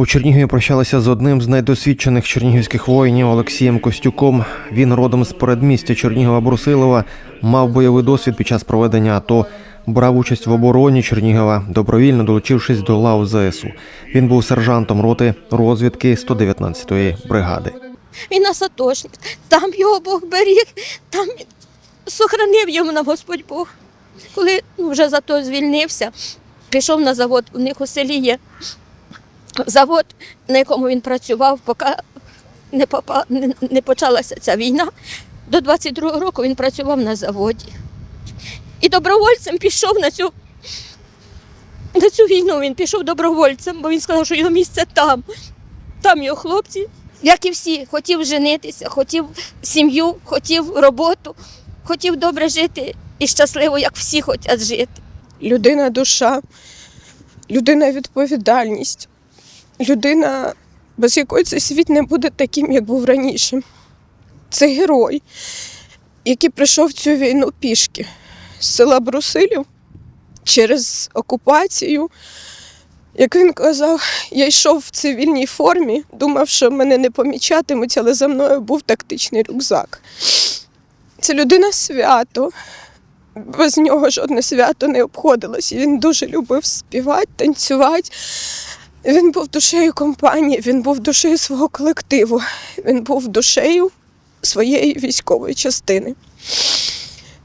У Чернігові прощалися з одним з найдосвідчених чернігівських воїнів Олексієм Костюком. Він родом з передмістя Чернігова Брусилова, мав бойовий досвід під час проведення АТО. Брав участь в обороні Чернігова, добровільно долучившись до лав ЗСУ. Він був сержантом роти розвідки 119-ї бригади. Він нас атошник. Там його Бог беріг, там сохранив йому нам Господь Бог. Коли ну, вже зато звільнився, пішов на завод, у них у селі є завод, на якому він працював, поки не, попа, не, почалася ця війна. До 22-го року він працював на заводі. І добровольцем пішов на цю, на цю війну. Він пішов добровольцем, бо він сказав, що його місце там. Там його хлопці, як і всі, хотів женитися, хотів сім'ю, хотів роботу, хотів добре жити і щасливо, як всі хочуть жити. людина душа, людина відповідальність, людина, без якої цей світ не буде таким, як був раніше. Це герой, який прийшов цю війну пішки з села Брусилів через окупацію. Як він казав, я йшов в цивільній формі, думав, що мене не помічатимуть, але за мною був тактичний рюкзак. Це людина свято, без нього жодне свято не обходилось. Він дуже любив співати, танцювати. Він був душею компанії, він був душею свого колективу, він був душею своєї військової частини.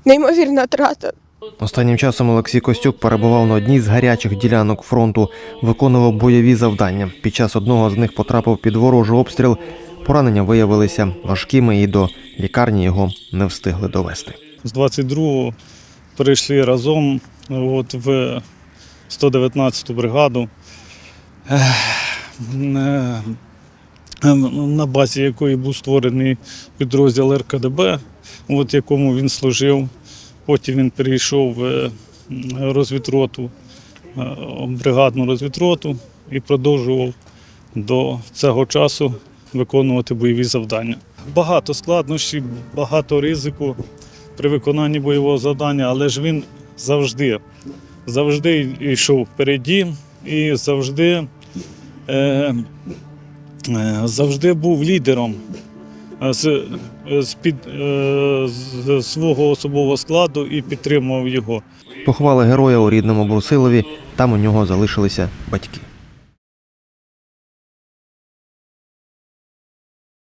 Неймовірна трата. Останнім часом Олексій Костюк перебував на одній з гарячих ділянок фронту, виконував бойові завдання. Під час одного з них потрапив під ворожий обстріл. Поранення виявилися важкими і до лікарні його не встигли довести. З 22-го перейшли разом от, в 119-ту бригаду, на базі якої був створений підрозділ РКДБ, от, якому він служив. Потім він перейшов в розвідроту, е, бригадну розвідроту і продовжував до цього часу виконувати бойові завдання. Багато складнощів, багато ризику при виконанні бойового завдання, але ж він завжди, завжди йшов впереді і завжди, е, е, завжди був лідером е, з, з, під, е, з свого особового складу і підтримував його. Поховали героя у рідному Брусилові. Там у нього залишилися батьки.